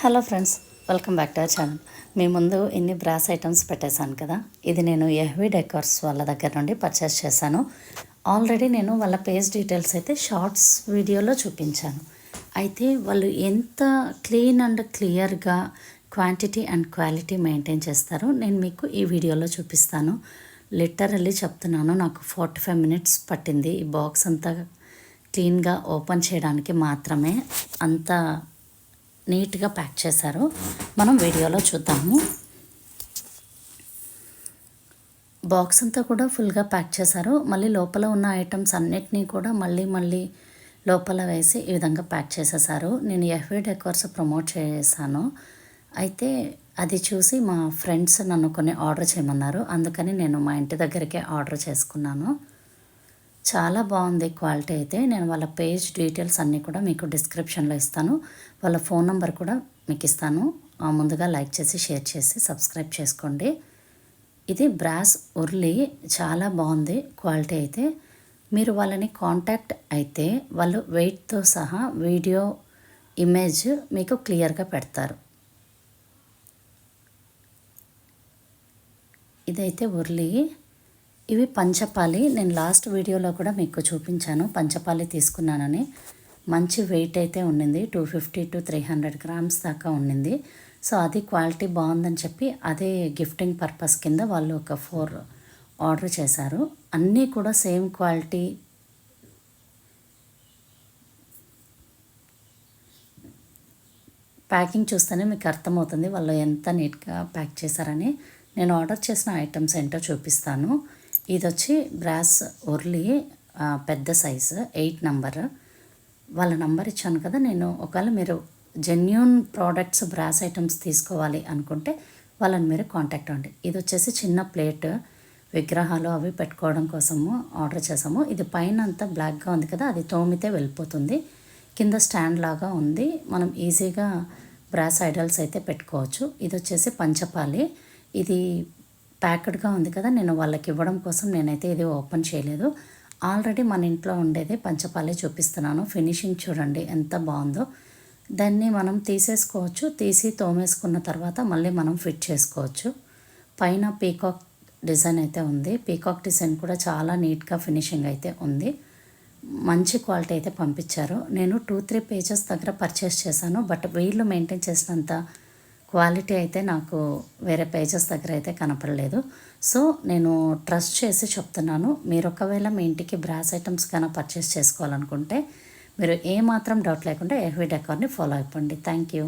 Hello friends welcome back to our channel. మీ ముందు ఇన్ని brass items పెట్టేశాను కదా. ఇది నేను ఎహ్వి డెకార్స్ వాళ్ళ దగ్గర నుండి పర్చేస్ చేశాను. ఆల్రెడీ నేను వాళ్ళ పేజ్ డీటెయిల్స్ అయితే షార్ట్స్ వీడియోలో చూపించాను. అయితే వాళ్ళు ఎంత క్లీన్ అండ్ క్లియర్గా క్వాంటిటీ అండ్ క్వాలిటీ మెయింటైన్ చేస్తారో నేను మీకు ఈ వీడియోలో చూపిస్తాను. లిటరల్లీ చెప్తున్నాను నాకు ఫార్టీ ఫైవ్ మినిట్స్ పట్టింది. ఈ బాక్స్ అంతా క్లీన్గా ఓపెన్ చేయడానికి మాత్రమే అంత నీట్గా ప్యాక్ చేశారు. మనం వీడియోలో చూద్దాము. బాక్స్ అంతా కూడా ఫుల్గా ప్యాక్ చేశారు. మళ్ళీ లోపల ఉన్న ఐటమ్స్ అన్నిటినీ కూడా మళ్ళీ మళ్ళీ లోపల వేసి ఈ విధంగా ప్యాక్ చేసేసారు. నేను ఎఫ్వి డెకోర్స్ ప్రమోట్ చేశాను. అయితే అది చూసి మా ఫ్రెండ్స్ నన్ను కొన్ని ఆర్డర్ చేయమన్నారు. అందుకని నేను మా ఇంటి దగ్గరికే ఆర్డర్ చేసుకున్నాను. చాలా బాగుంది క్వాలిటీ అయితే. నేను వాళ్ళ పేజ్ డీటెయిల్స్ అన్నీ కూడా మీకు డిస్క్రిప్షన్లో ఇస్తాను. వాళ్ళ ఫోన్ నెంబర్ కూడా మీకు ఇస్తాను. ఆ ముందుగా లైక్ చేసి షేర్ చేసి సబ్స్క్రైబ్ చేసుకోండి. ఇది బ్రాస్ ఉర్లి. చాలా బాగుంది క్వాలిటీ అయితే. మీరు వాళ్ళని కాంటాక్ట్ అయితే వాళ్ళు వెయిట్తో సహా వీడియో ఇమేజ్ మీకు క్లియర్గా పెడతారు. ఇదైతే ఉర్లీ. ఇవి పంచపాలి. నేను లాస్ట్ వీడియోలో కూడా మీకు చూపించాను. పంచపాలి తీసుకున్నానని. మంచి వెయిట్ అయితే ఉండింది. Two fifty to three hundred grams దాకా ఉండింది. సో అది క్వాలిటీ బాగుందని చెప్పి అదే గిఫ్టింగ్ పర్పస్ కింద వాళ్ళు ఒక ఫోర్ ఆర్డర్ చేశారు. అన్నీ కూడా సేమ్ క్వాలిటీ. ప్యాకింగ్ చూస్తేనే మీకు అర్థమవుతుంది వాళ్ళు ఎంత నీట్గా ప్యాక్ చేశారని. నేను ఆర్డర్ చేసిన ఐటమ్స్ ఏంటో చూపిస్తాను. ఇది వచ్చి బ్రాస్ ఉర్లీ పెద్ద సైజు ఎయిట్ నంబర్. వాళ్ళ నంబర్ ఇచ్చాను కదా నేను ఒకవేళ మీరు జెన్యున్ ప్రోడక్ట్స్ బ్రాస్ ఐటమ్స్ తీసుకోవాలి అనుకుంటే వాళ్ళని మీరు కాంటాక్ట్ అవ్వండి. ఇది వచ్చేసి చిన్న ప్లేట్ విగ్రహాలు అవి పెట్టుకోవడం కోసము ఆర్డర్ చేసాము ఇది పైన అంతా బ్లాక్గా ఉంది కదా అది తోమితే వెళ్ళిపోతుంది. కింద స్టాండ్ లాగా ఉంది. మనం ఈజీగా బ్రాస్ ఐడల్స్ అయితే పెట్టుకోవచ్చు. ఇది వచ్చేసి పంచపాలి. ఇది ప్యాక్డ్గా ఉంది కదా నేను వాళ్ళకి ఇవ్వడం కోసం నేనైతే ఇది ఓపెన్ చేయలేదు. ఆల్రెడీ మన ఇంట్లో ఉండేది పంచపాలే చూపిస్తున్నాను. ఫినిషింగ్ చూడండి ఎంత బాగుందో. దాన్ని మనం తీసేసుకోవచ్చు. తీసి తోమేసుకున్న తర్వాత మళ్ళీ మనం ఫిట్ చేసుకోవచ్చు. పైన పీకాక్ డిజైన్ అయితే ఉంది. పీకాక్ డిజైన్ కూడా చాలా నీట్గా ఫినిషింగ్ అయితే ఉంది. మంచి క్వాలిటీ అయితే పంపించారు. నేను టూ త్రీ పేజెస్ దగ్గర పర్చేస్ చేశాను. బట్ వీళ్ళు మెయింటైన్ చేసినంత క్వాలిటీ అయితే నాకు వేరే పేజెస్ దగ్గర అయితే కనపడలేదు. సో నేను ట్రస్ట్ చేసి చెప్తున్నాను మీరు ఒకవేళ మీ ఇంటికి బ్రాస్ ఐటమ్స్ కన్నా పర్చేస్ చేసుకోవాలనుకుంటే మీరు ఏమాత్రం డౌట్ లేకుండా ఎహ్వి డెకార్ని ఫాలో అయిపోండి. Thank you.